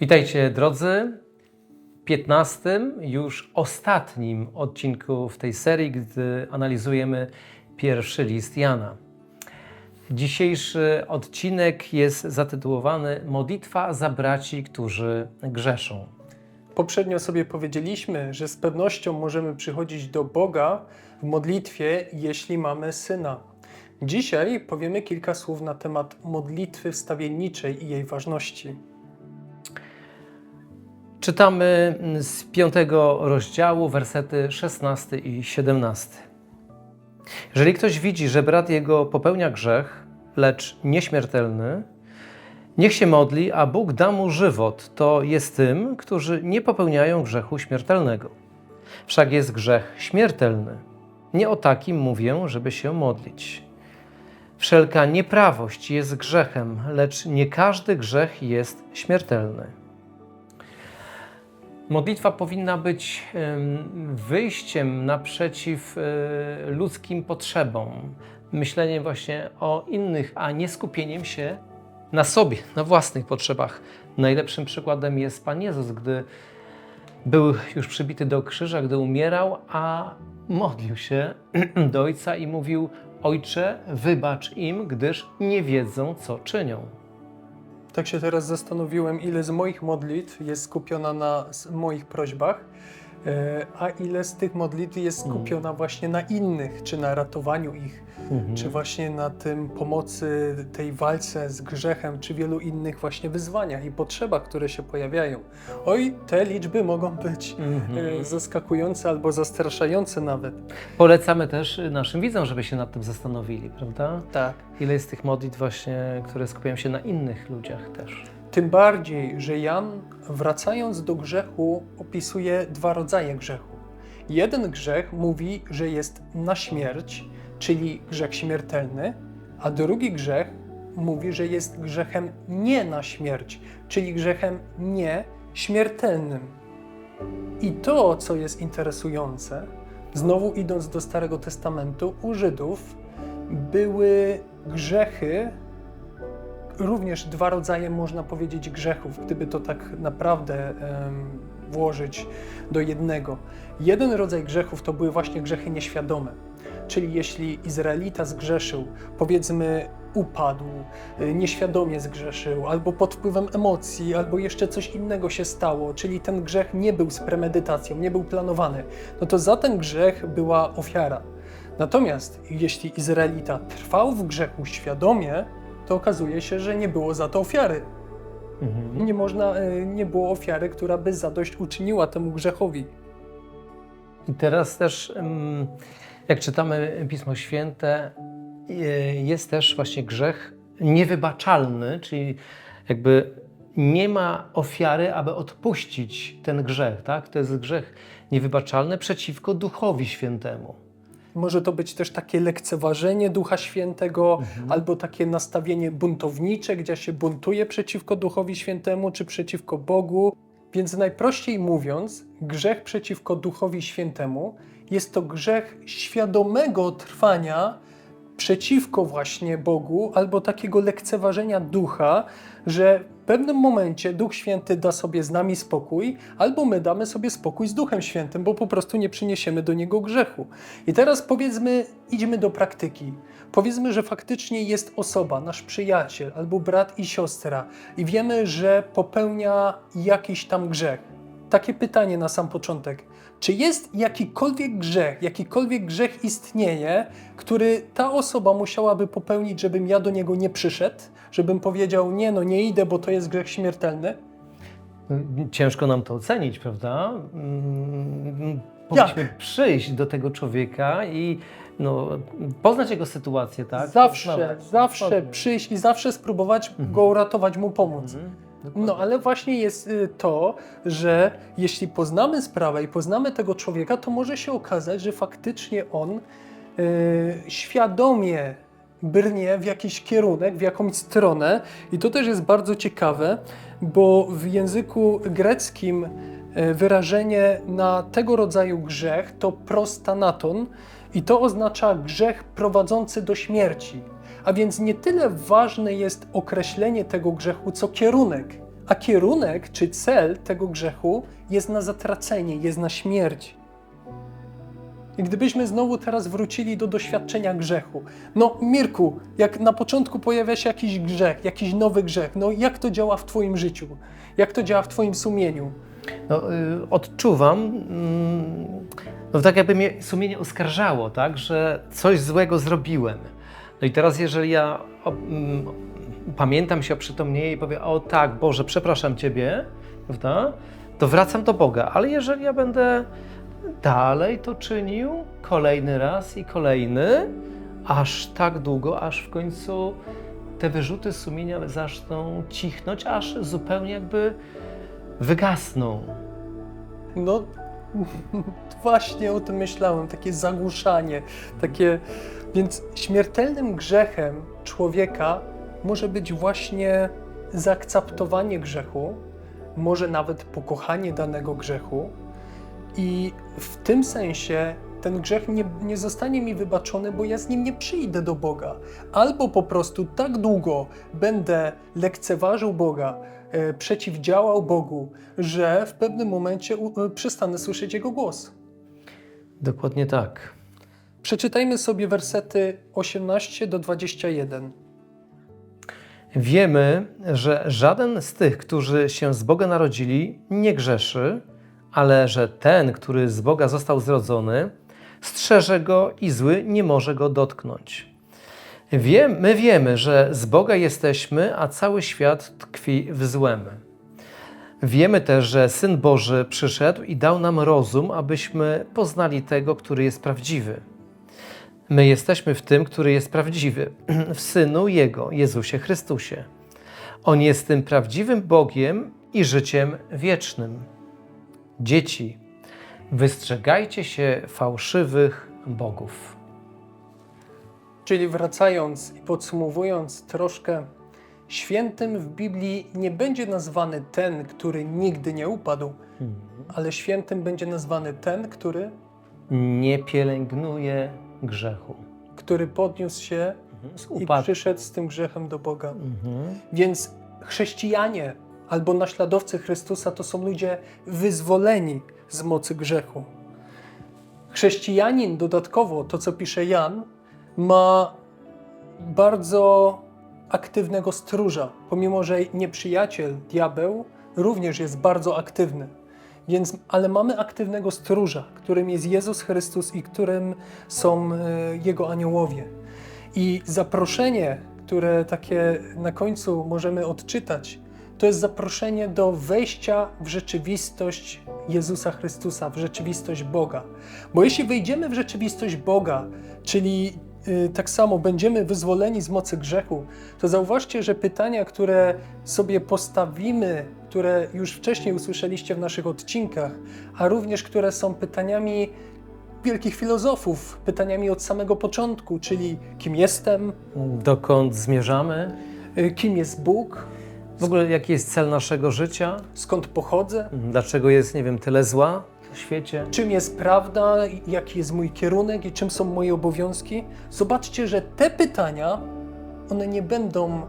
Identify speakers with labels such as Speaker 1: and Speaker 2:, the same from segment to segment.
Speaker 1: Witajcie drodzy. W 15, już ostatnim odcinku w tej serii, gdy analizujemy pierwszy list Jana. Dzisiejszy odcinek jest zatytułowany Modlitwa za braci, którzy grzeszą.
Speaker 2: Poprzednio sobie powiedzieliśmy, że z pewnością możemy przychodzić do Boga w modlitwie, jeśli mamy syna. Dzisiaj powiemy kilka słów na temat modlitwy wstawienniczej i jej ważności.
Speaker 1: Czytamy z piątego rozdziału wersety 16 i 17. Jeżeli ktoś widzi, że brat jego popełnia grzech, lecz nieśmiertelny, niech się modli, a Bóg da mu żywot. To jest tym, którzy nie popełniają grzechu śmiertelnego. Wszak jest grzech śmiertelny. Nie o takim mówię, żeby się modlić. Wszelka nieprawość jest grzechem, lecz nie każdy grzech jest śmiertelny. Modlitwa powinna być em, wyjściem naprzeciw e, ludzkim potrzebom, myśleniem właśnie o innych, a nie skupieniem się na sobie, na własnych potrzebach. Najlepszym przykładem jest Pan Jezus, gdy był już przybity do krzyża, gdy umierał, a modlił się do Ojca i mówił: Ojcze, wybacz im, gdyż nie wiedzą, co czynią.
Speaker 2: Tak się teraz zastanowiłem, ile z moich modlitw jest skupiona na moich prośbach, a ile z tych modlitw jest skupiona właśnie na innych, czy na ratowaniu ich, czy właśnie na tym pomocy, tej walce z grzechem, czy wielu innych właśnie wyzwaniach i potrzebach, które się pojawiają. Oj, te liczby mogą być e, zaskakujące albo zastraszające nawet.
Speaker 1: Polecamy też naszym widzom, żeby się nad tym zastanowili, prawda?
Speaker 2: Tak.
Speaker 1: Ile jest tych modlitw właśnie, które skupiają się na innych ludziach też.
Speaker 2: Tym bardziej, że Jan, wracając do grzechu, opisuje dwa rodzaje grzechu. Jeden grzech mówi, że jest na śmierć, czyli grzech śmiertelny, a drugi grzech mówi, że jest grzechem nie na śmierć, czyli grzechem nie śmiertelnym. I to, co jest interesujące, znowu idąc do Starego Testamentu, u Żydów były grzechy, również dwa rodzaje, można powiedzieć, grzechów, gdyby to tak naprawdę włożyć do jednego. Jeden rodzaj grzechów to były właśnie grzechy nieświadome. Czyli jeśli Izraelita zgrzeszył, powiedzmy upadł, y, nieświadomie zgrzeszył, albo pod wpływem emocji, albo jeszcze coś innego się stało, czyli ten grzech nie był z premedytacją, nie był planowany, no to za ten grzech była ofiara. Natomiast jeśli Izraelita trwał w grzechu świadomie, to okazuje się, że nie było za to ofiary. Nie można, y, nie było ofiary, która by zadość uczyniła temu grzechowi.
Speaker 1: I teraz też, jak czytamy Pismo Święte, e, jest też właśnie grzech niewybaczalny, czyli jakby nie ma ofiary, aby odpuścić ten grzech, tak? To jest grzech niewybaczalny przeciwko Duchowi Świętemu.
Speaker 2: Może to być też takie lekceważenie Ducha Świętego, albo takie nastawienie buntownicze, gdzie się buntuje przeciwko Duchowi Świętemu czy przeciwko Bogu. Więc najprościej mówiąc, grzech przeciwko Duchowi Świętemu jest to grzech świadomego trwania przeciwko właśnie Bogu, albo takiego lekceważenia ducha, że w pewnym momencie Duch Święty da sobie z nami spokój, albo my damy sobie spokój z Duchem Świętym, bo po prostu nie przyniesiemy do niego grzechu. I teraz powiedzmy, idźmy do praktyki. Powiedzmy, że faktycznie jest osoba, nasz przyjaciel, albo brat i siostra, i wiemy, że popełnia jakiś tam grzech. Takie pytanie na sam początek. Czy jest jakikolwiek grzech, jakikolwiek grzech istnieje, który ta osoba musiałaby popełnić, żebym ja do niego nie przyszedł, żebym powiedział, nie no, nie idę, bo to jest grzech śmiertelny?
Speaker 1: Ciężko nam to ocenić, prawda? Mm, Powinniśmy przyjść do tego człowieka i no, poznać jego sytuację, tak?
Speaker 2: zawsze, zawsze przyjść i zawsze spróbować go uratować, mu pomóc.
Speaker 1: Mhm, dokładnie.
Speaker 2: No, ale właśnie jest y, to, że jeśli poznamy sprawę i poznamy tego człowieka, to może się okazać, że faktycznie on y, świadomie brnie w jakiś kierunek, w jakąś stronę. I to też jest bardzo ciekawe, bo w języku greckim y, wyrażenie na tego rodzaju grzech to prostanaton i to oznacza grzech prowadzący do śmierci. A więc nie tyle ważne jest określenie tego grzechu, co kierunek. a kierunek czy cel tego grzechu jest na zatracenie, jest na śmierć. I gdybyśmy znowu teraz wrócili do doświadczenia grzechu. No, Mirku, jak na początku pojawia się jakiś grzech, jakiś nowy grzech, no jak to działa w Twoim życiu? Jak to działa w Twoim sumieniu?
Speaker 1: No, y, odczuwam, mm, no tak jakby mnie sumienie oskarżało, tak, że coś złego zrobiłem. No i teraz jeżeli ja mm, pamiętam się, oprzytomnieję i powiem, o tak, Boże, przepraszam Ciebie, prawda, to wracam do Boga. Ale jeżeli ja będę dalej to czynił, kolejny raz i kolejny, aż tak długo, aż w końcu te wyrzuty sumienia zaczną cichnąć, aż zupełnie jakby wygasną.
Speaker 2: No, właśnie o tym myślałem, takie zagłuszanie, takie. Więc śmiertelnym grzechem człowieka może być właśnie zaakceptowanie grzechu, może nawet pokochanie danego grzechu. I w tym sensie ten grzech nie, nie zostanie mi wybaczony, bo ja z nim nie przyjdę do Boga. Albo po prostu tak długo będę lekceważył Boga, e, przeciwdziałał Bogu, że w pewnym momencie u, e, przestanę słyszeć Jego głos.
Speaker 1: Dokładnie tak.
Speaker 2: Przeczytajmy sobie wersety 18 do 21.
Speaker 1: Wiemy, że żaden z tych, którzy się z Boga narodzili, nie grzeszy, ale że ten, który z Boga został zrodzony, strzeże go i zły nie może go dotknąć. Wiem, my wiemy, że z Boga jesteśmy, a cały świat tkwi w złem. Wiemy też, że Syn Boży przyszedł i dał nam rozum, abyśmy poznali tego, który jest prawdziwy. My jesteśmy w tym, który jest prawdziwy, w Synu Jego, Jezusie Chrystusie. On jest tym prawdziwym Bogiem i życiem wiecznym. Dzieci, wystrzegajcie się fałszywych bogów.
Speaker 2: Czyli wracając i podsumowując troszkę, świętym w Biblii nie będzie nazwany ten, który nigdy nie upadł, ale świętym będzie nazwany ten, który,
Speaker 1: Nie pielęgnuje grzechu.
Speaker 2: który podniósł się
Speaker 1: Z
Speaker 2: i przyszedł z tym grzechem do Boga.
Speaker 1: Mhm.
Speaker 2: Więc chrześcijanie albo naśladowcy Chrystusa to są ludzie wyzwoleni z mocy grzechu. Chrześcijanin dodatkowo, to co pisze Jan, ma bardzo aktywnego stróża, pomimo że nieprzyjaciel, diabeł, również jest bardzo aktywny. Więc, ale mamy aktywnego stróża, którym jest Jezus Chrystus i którym są e, Jego aniołowie. I zaproszenie, które takie na końcu możemy odczytać, to jest zaproszenie do wejścia w rzeczywistość Jezusa Chrystusa, w rzeczywistość Boga. Bo jeśli wejdziemy w rzeczywistość Boga, czyli y, tak samo będziemy wyzwoleni z mocy grzechu, to zauważcie, że pytania, które sobie postawimy, które już wcześniej usłyszeliście w naszych odcinkach, a również które są pytaniami wielkich filozofów, pytaniami od samego początku, czyli kim jestem,
Speaker 1: Dokąd zmierzamy?
Speaker 2: y, kim jest Bóg,
Speaker 1: W ogóle jaki jest cel naszego życia?
Speaker 2: skąd pochodzę,
Speaker 1: Dlaczego jest, nie wiem, tyle zła w świecie?
Speaker 2: czym jest prawda, jaki jest mój kierunek i czym są moje obowiązki. Zobaczcie, że te pytania, one nie będą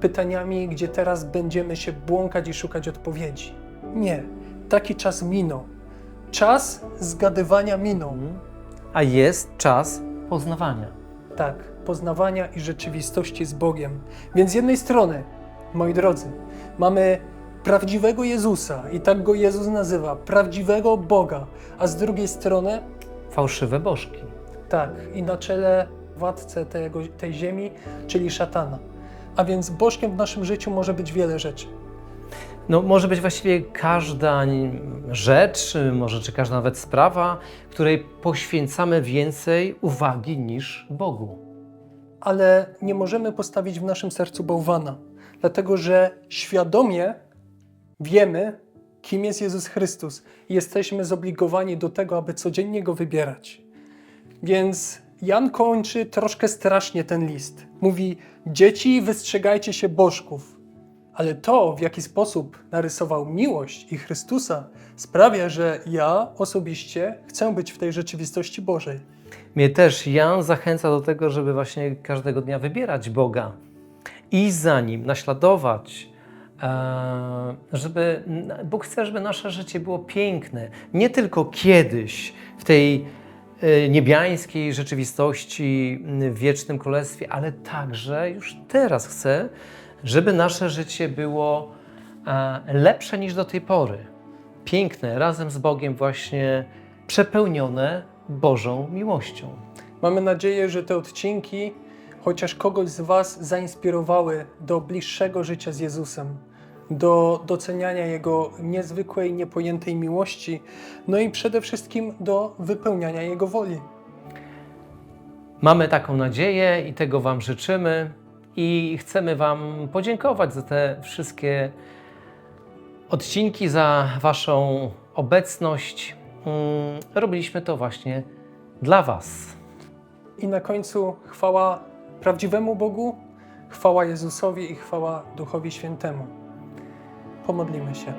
Speaker 2: pytaniami, gdzie teraz będziemy się błąkać i szukać odpowiedzi. Nie, taki czas minął. Czas zgadywania minął.
Speaker 1: A jest czas poznawania.
Speaker 2: Tak, poznawania i rzeczywistości z Bogiem. Więc z jednej strony, moi drodzy, mamy prawdziwego Jezusa i tak go Jezus nazywa, prawdziwego Boga, a z drugiej strony
Speaker 1: Fałszywe bożki.
Speaker 2: Tak, i na czele władcę tego, tej ziemi, czyli szatana. A więc bożkiem w naszym życiu może być wiele rzeczy.
Speaker 1: No, może być właściwie każda rzecz, może czy każda nawet sprawa, której poświęcamy więcej uwagi niż Bogu.
Speaker 2: Ale nie możemy postawić w naszym sercu bałwana, dlatego że świadomie wiemy, kim jest Jezus Chrystus i jesteśmy zobligowani do tego, aby codziennie go wybierać. Więc Jan kończy troszkę strasznie ten list. Mówi: Dzieci, wystrzegajcie się bożków. Ale to, w jaki sposób narysował miłość i Chrystusa, sprawia, że ja osobiście chcę być w tej rzeczywistości Bożej.
Speaker 1: Mnie też Jan zachęca do tego, żeby właśnie każdego dnia wybierać Boga i za Nim naśladować, e, żeby Bóg chce, żeby nasze życie było piękne. Nie tylko kiedyś w tej e, niebiańskiej rzeczywistości, w wiecznym królestwie, ale także już teraz chce, żeby nasze życie było e, lepsze niż do tej pory. Piękne, razem z Bogiem właśnie przepełnione Bożą miłością.
Speaker 2: Mamy nadzieję, że te odcinki chociaż kogoś z Was zainspirowały do bliższego życia z Jezusem, do doceniania Jego niezwykłej, niepojętej miłości, no i przede wszystkim do wypełniania Jego woli.
Speaker 1: Mamy taką nadzieję i tego Wam życzymy i chcemy Wam podziękować za te wszystkie odcinki, za Waszą obecność. Mm, Robiliśmy to właśnie dla Was.
Speaker 2: I na końcu chwała prawdziwemu Bogu, chwała Jezusowi i chwała Duchowi Świętemu. Pomodlimy się.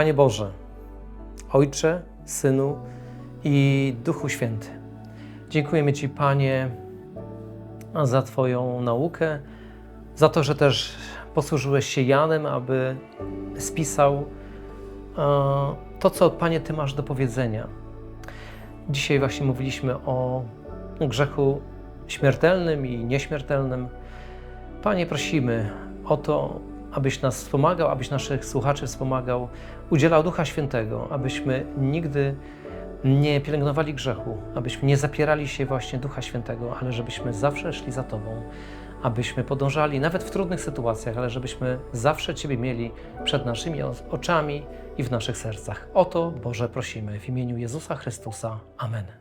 Speaker 1: Panie Boże, Ojcze, Synu i Duchu Święty, dziękujemy Ci, Panie, za Twoją naukę, za to, że też posłużyłeś się Janem, aby spisał e, to, co, Panie, Ty masz do powiedzenia. Dzisiaj właśnie mówiliśmy o grzechu śmiertelnym i nieśmiertelnym. Panie, prosimy o to, abyś nas wspomagał, abyś naszych słuchaczy wspomagał, udzielał Ducha Świętego, abyśmy nigdy nie pielęgnowali grzechu, abyśmy nie zapierali się właśnie Ducha Świętego, ale żebyśmy zawsze szli za Tobą, abyśmy podążali nawet w trudnych sytuacjach, ale żebyśmy zawsze Ciebie mieli przed naszymi oczami i w naszych sercach. O to, Boże, prosimy w imieniu Jezusa Chrystusa. Amen.